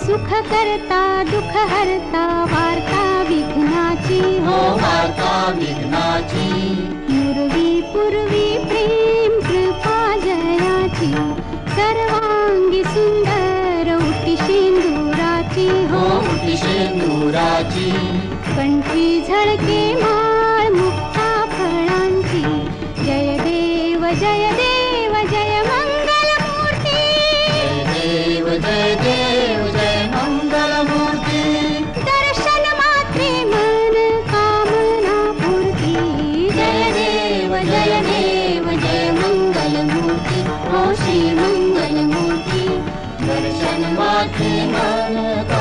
सुख करता दुख हरता वार्ता विघ्नाची हो। वार्ता विघ्नाची। पूर्वी पूर्वी प्रेम कृपा जयाची। सर्वांगी सुंदर उटी शेंदुराची हो। उटी शेंदुराची कंठी झळके माळ मुक्ता फळांची। जय देव जय देव जय मंगल मूर्ती जय देव जय देव। 巻きの向こ